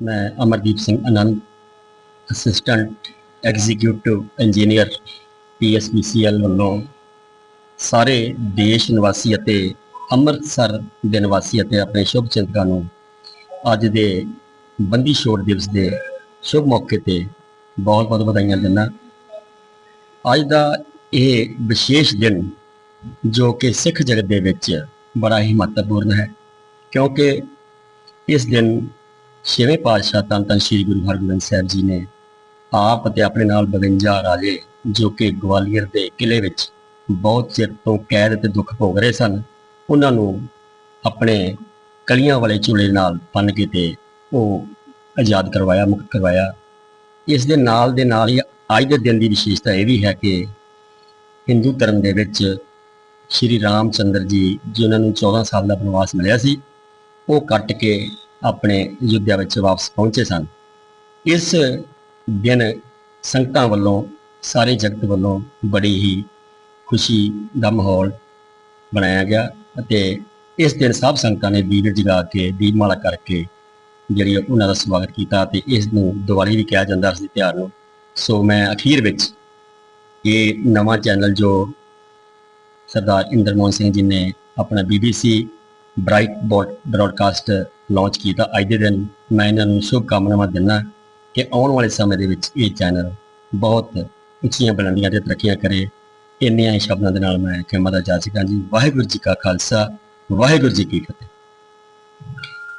ਮੈਂ Amardeep Singh Anand assistant executive engineer PSPCL ਵੱਲੋਂ ਸਾਰੇ ਦੇਸ਼ ਨਿਵਾਸੀ ਅਤੇ ਅੰਮ੍ਰਿਤਸਰ ਦੇ ਨਿਵਾਸੀ ਅਤੇ ਆਪਣੇ ਸ਼ੁਭ ਚਿੰਤਕਾਂ ਨੂੰ ਅੱਜ ਦੇ ਬੰਦੀ ਛੋੜ ਦਿਵਸ ਦੇ ਸ਼ੁਭ ਮੌਕੇ ਤੇ ਬਹੁਤ ਬਹੁਤ ਵਧਾਈਆਂ ਦਿੰਦਾ। ਅੱਜ ਦਾ ਇਹ ਵਿਸ਼ੇਸ਼ ਦਿਨ ਜੋ ਕਿ ਸਿੱਖ ਜਗਤ ਦੇ ਵਿੱਚ ਬੜਾ ਹੀ ਮਹੱਤਵਪੂਰਨ ਹੈ ਕਿਉਂਕਿ ਇਸ ਦਿਨ ਛੇਵੇਂ ਪਾਤਸ਼ਾਹ ਧੰਨ ਧੰਨ ਸ੍ਰੀ ਗੁਰੂ ਹਰਗੋਬਿੰਦ ਸਾਹਿਬ ਜੀ ਨੇ ਆਪ ਅਤੇ ਆਪਣੇ ਨਾਲ 52 ਰਾਜੇ ਜੋ ਕਿ ਗਵਾਲੀਅਰ ਦੇ ਕਿਲੇ ਵਿੱਚ ਬਹੁਤ ਚਿਰ ਤੋਂ ਕੈਦ ਤੇ ਦੁੱਖ ਭੋਗ ਰਹੇ ਸਨ, ਉਹਨਾਂ ਨੂੰ ਆਪਣੇ ਕਲੀਆਂ ਵਾਲੇ ਝੂਲੇ ਨਾਲ ਬੰਨ੍ਹ ਕੇ ਤੇ ਉਹ ਆਜ਼ਾਦ ਕਰਵਾਇਆ, ਮੁਕਤ ਕਰਵਾਇਆ। ਇਸ ਦੇ ਨਾਲ ਦੇ ਨਾਲ ਹੀ ਅੱਜ ਦੇ ਦਿਨ ਦੀ ਵਿਸ਼ੇਸ਼ਤਾ ਇਹ ਵੀ ਹੈ ਕਿ ਹਿੰਦੂ ਧਰਮ ਦੇ ਵਿੱਚ ਸ਼੍ਰੀ ਰਾਮਚੰਦਰ ਜੀ, ਜਿਨ੍ਹਾਂ ਨੂੰ 14 ਸਾਲ ਦਾ ਬਨਵਾਸ ਮਿਲਿਆ ਸੀ, ਉਹ ਕੱਟ ਕੇ ਆਪਣੇ ਅਯੁੱਧਿਆ ਵਿੱਚ ਵਾਪਸ ਪਹੁੰਚੇ ਸਨ। ਇਸ ਦਿਨ ਸੰਗਤਾਂ ਵੱਲੋਂ, ਸਾਰੇ ਜਗਤ ਵੱਲੋਂ ਬੜੀ ਹੀ ਖੁਸ਼ੀ ਦਾ ਮਾਹੌਲ ਬਣਾਇਆ ਗਿਆ ਅਤੇ ਇਸ ਦਿਨ ਸਭ ਸੰਗਤਾਂ ਨੇ ਦੀਵੇ ਜਗਾ ਕੇ, ਦੀਪਮਾਲਾ ਕਰਕੇ ਜਿਹੜੀ ਉਹਨਾਂ ਦਾ ਸਵਾਗਤ ਕੀਤਾ ਤੇ ਇਸ ਨੂੰ ਦੀਵਾਲੀ ਵੀ ਕਿਹਾ ਜਾਂਦਾ ਇਸ ਤਿਉਹਾਰ ਨੂੰ। ਸੋ ਮੈਂ ਅਖੀਰ ਵਿੱਚ ਇਹ ਨਵਾਂ ਚੈਨਲ ਜੋ ਸਰਦਾਰ ਇੰਦਰਮੋਹਨ ਸਿੰਘ ਜੀ ਨੇ ਆਪਣਾ BBC ਬ੍ਰਾਈਟ ਬ੍ਰੌਡਕਾਸਟ ਲਾਂਚ ਕੀਤਾ। ਅੱਜ ਦੇ ਦਿਨ ਮੈਂ ਇਹਨਾਂ ਨੂੰ ਸ਼ੁਭ ਕਾਮਨਾਵਾਂ ਦਿੰਦਾ ਕਿ ਆਉਣ ਵਾਲੇ ਸਮੇਂ ਦੇ ਵਿੱਚ ਇਹ ਚੈਨਲ ਬਹੁਤ ਉੱਚੀਆਂ ਬੁਲੰਦੀਆਂ ਤੇ ਤਰੱਕੀਆਂ ਕਰੇ। ਇੰਨੀਆਂ ਹੀ ਸ਼ਬਦਾਂ ਦੇ ਨਾਲ ਮੈਂ ਕਹਿਮਾ ਦਾ ਜਾ ਸਕਾਂ ਜੀ ਵਾਹਿਗੁਰੂ ਜੀ ਕਾ ਖਾਲਸਾ, ਵਾਹਿਗੁਰੂ ਜੀ ਕੀ ਫਤਿਹ।